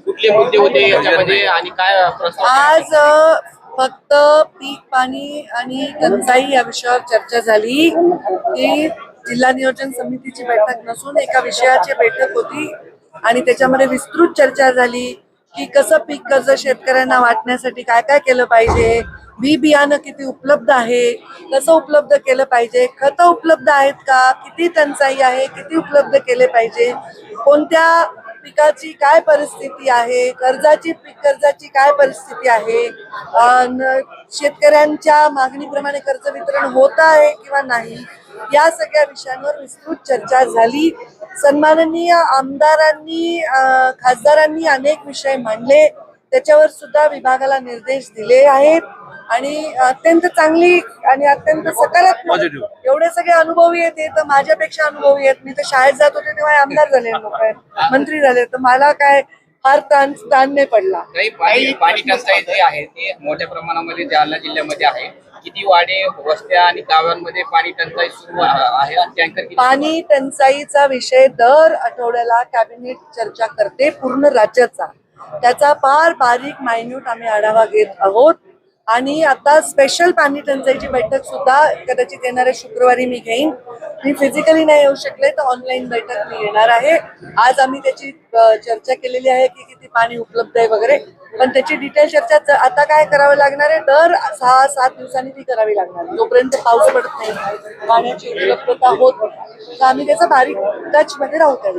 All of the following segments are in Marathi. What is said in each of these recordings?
कुठले मुद्दे होते याच्यामध्ये आणि काय प्रस्ताव आज अ, फक्त पीक पाणी आणि टंचाई या विषयावर चर्चा झाली. की जिल्हा नियोजन समितीची बैठक नसून एका विषयाची बैठक होती आणि त्याच्यामध्ये विस्तृत चर्चा झाली की कसं पीक कर्ज शेतकऱ्यांना वाटण्यासाठी काय काय केलं पाहिजे बी बियाणं किती उपलब्ध आहे कसं उपलब्ध केलं पाहिजे खतं उपलब्ध आहेत का किती टंचाई आहे किती उपलब्ध केले पाहिजे कोणत्या पिकाची काय परिस्थिती आहे? कर्जाची पीक कर्जाची काय परिस्थिती आहे? अन शेतकऱ्यांच्या मागणीप्रमाणे कर्ज वितरण होत आहे किंवा नाही? या सगळ्या विषयांवर विस्तृत चर्चा झाली. सन्माननीय आमदारांनी खासदारांनी अनेक विषय मांडले. त्याच्यावर सुद्धा विभागाला निर्देश दिले आहेत. आणि अत्यंत चांगली आणि अत्यंत सकारात्मक. एवढे सगळे अनुभवी आहेत तर माझ्यापेक्षा अनुभवी आहेत. मी तर शाळेत जात होते तेव्हा आमदार झाले लोक मंत्री झाले. तर मला काय फार ताण ताण नाही पडला. काही पाणी टंचाई जी आहे ते मोठ्या प्रमाणामध्ये जालना जिल्ह्यामध्ये आहे. किती वाडे वस्त्या आणि गावांमध्ये पाणी टंचाई सुरू आहे टँकर पाणी टंचाईचा विषय दर आठवड्याला कॅबिनेट चर्चा करते पूर्ण राज्याचा. त्याचा फार बारीक मायन्यूट आम्ही आढावा घेत आहोत. आणि आता स्पेशल पाणी टंचाईची बैठक सुद्धा कदाचित येणाऱ्या शुक्रवारी मी घेईन. मी फिजिकली नाही येऊ शकले तर ऑनलाईन बैठक मी येणार आहे. आज आम्ही त्याची चर्चा केलेली आहे की किती पाणी उपलब्ध आहे वगैरे. पण त्याची डिटेल चर्चा आता काय करावं लागणार आहे? दर सहा सात दिवसांनी ती करावी लागणार आहे. जोपर्यंत पाऊस पडत नाही पाण्याची उपलब्धता होत. तर आम्ही त्याचा बारीक टच मध्ये राहू त्या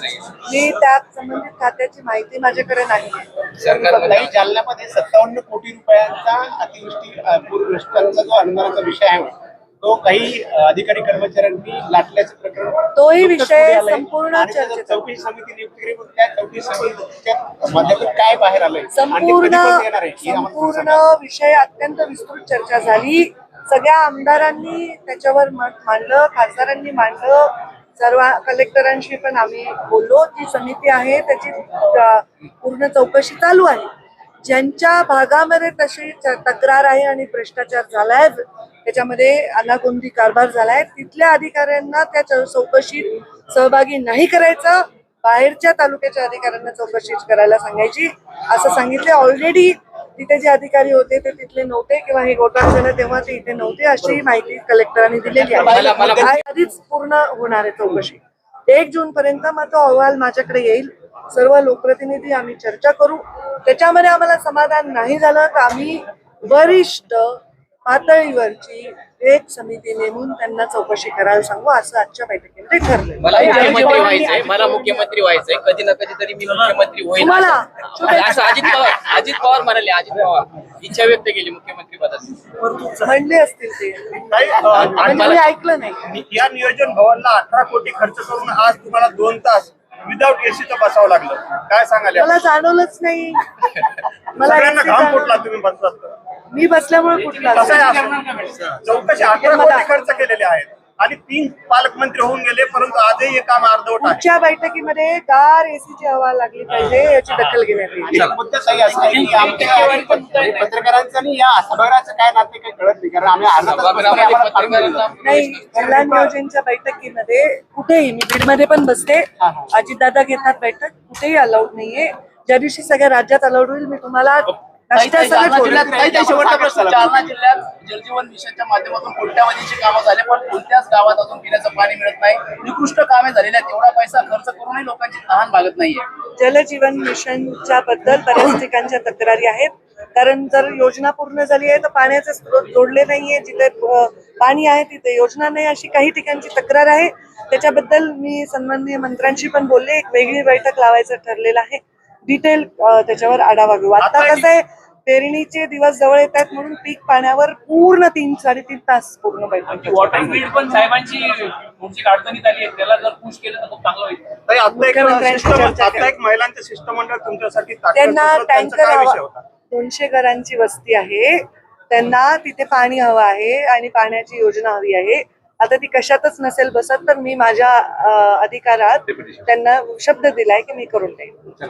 नाही मी त्या संबंधित खात्याची माहिती माझ्याकडे नाही काही जालन्यामध्ये सत्तावन्न कोटी रुपयांचा अतिवृष्टी पूरग्रस्तांचा जो अनुदानाचा विषय आहे तो काही अधिकारी कर्मचाऱ्यांनी लाटल्याचं प्रकरण तोही विषय. संपूर्ण. चौकशी समिती नियुक्त केली पण त्या चौकशी समितीच्या माध्यमातून काय बाहेर आलंय संपूर्ण संपूर्ण. विषय अत्यंत विस्तृत चर्चा झाली सगळ्या आमदारांनी त्याच्यावर मत मांडलं खासदारांनी मांडलं सर्व कलेक्टरांशी पण आम्ही बोललो. ती समिती आहे त्याची पूर्ण चौकशी चालू आहे. ज्यांच्या भागामध्ये तशी तक्रार आहे आणि भ्रष्टाचार झालाय त्याच्यामध्ये अनागोंदी कारभार झालाय तिथल्या अधिकाऱ्यांना त्या चौकशीत सहभागी नाही करायचं. बाहेरच्या तालुक्याच्या अधिकाऱ्यांना चौकशी करायला सांगायची. असं सांगितले. ऑलरेडी तिथे जे अधिकारी होते ते तिथले नव्हते किंवा हे घोटाळा झाला तेव्हा ते इथे नव्हते अशी माहिती कलेक्टरांनी दिलेली आहे. आधीच पूर्ण होणार आहे चौकशी. एक जून पर्यंत मग तो अहवाल माझ्याकडे येईल. सर्व लोकप्रतिनिधी आम्ही चर्चा करू. त्याच्यामध्ये आम्हाला समाधान नाही झालं तर आम्ही वरिष्ठ पातळीवरची एक समिती नेमून त्यांना चौकशी करायला सांगू असं आजच्या बैठकीमध्ये ठरलं मला मुख्यमंत्री व्हायचंय मला मुख्यमंत्री व्हायचंय कधी ना कधी तरी मी मुख्यमंत्री होईल तुम्हाला? असं अजित पवार अजित पवार म्हणाले अजित पवार इच्छा व्यक्त केली मुख्यमंत्री पदाची म्हणले असतील ते ताई, अ, म्हणजे मी ऐकलं नाही या नियोजन भवनला अठरा कोटी खर्च करून आज तुम्हाला दोन तास विदाऊट एसीचं बसावं लागलं काय सांगाल? मला जाणवलंच नाही मला सगळ्यांना घाम. फुटला तुम्ही बसलात तर. मी बसल्यामुळे कुठला? चौकशी कोटी खर्च केलेले आहेत. आणि तीन पालकमंत्री होऊन गेले परंतु आजही हे काम अर्धवट आहे. बैठकीमध्ये गार एसीची हवा लागली पाहिजे याची दखल घेण्यात आमच्या पत्रकारांचं आणि या सभागृहाचं काय नाते काही कळत नाही. कारण आम्ही. नाही. नियोजनच्या बैठकीमध्ये कुठेही मी बीडमध्ये पण बसते. अजितदादा घेतात बैठक कुठेही अलाउड नाहीये. ज्या दिवशी सगळ्या राज्यात अलाउड होईल मी तुम्हाला नाश्त्यासकट जालना बोलेन. जिल्ह्यात काही काही शेवटचा प्रश्न जालना जिल्ह्यात जलजीवन मिशनच्या माध्यमातून कोट्यावधीची कामं झाले पण कोणत्याच गावात अजून पिण्याचं पाणी मिळत नाही. निकृष्ट कामे झालेली आहेत. तेवढा पैसा खर्च करूनही लोकांची तहान भागत नाहीये. जलजीवन मिशनच्या बद्दल बऱ्याच ठिकाणच्या तक्रारी आहेत. कारण जर योजना पूर्ण झाली आहे तर पाण्याचे स्रोत जोडले नाहीये. जिथे अ, पाणी आहे तिथे योजना नाही अशी काही ठिकाणची तक्रार आहे. त्याच्याबद्दल मी सन्माननीय मंत्र्यांशी पण बोलले. एक वेगळी बैठक लावायचं ठरलेलं आहे. डिटेल त्याच्यावर आढावा घेऊ. आता कसं आहे पेरणीचे दिवस जवळ येत आहेत म्हणून पीक पाण्यावर पूर्ण तीन साडेतीन तास पूर्ण बैठक वॉटर ग्रीड पण साहेबांची तुमची अडचणीत आली आहे. त्याला जर पुश केलं तर खूप चांगलं होईल. ताई, आता एक मुख्यमंत्र्यांशी शिष्टमं- चर्चा आता केली. एक महिलांचं शिष्टमंडळ तुमच्यासाठी ताकद त्यांना त्यांचा टँकर काय विषय हवा होता? दोनशे घरांची वस्ती आहे. त्यांना तिथे पाणी हवं आहे आणि पाण्याची योजना हवी आहे. आता ती कशातच नसेल बसत तर मी माझ्या अं, अधिकारात त्यांना शब्द दिलाय की मी करून देईन.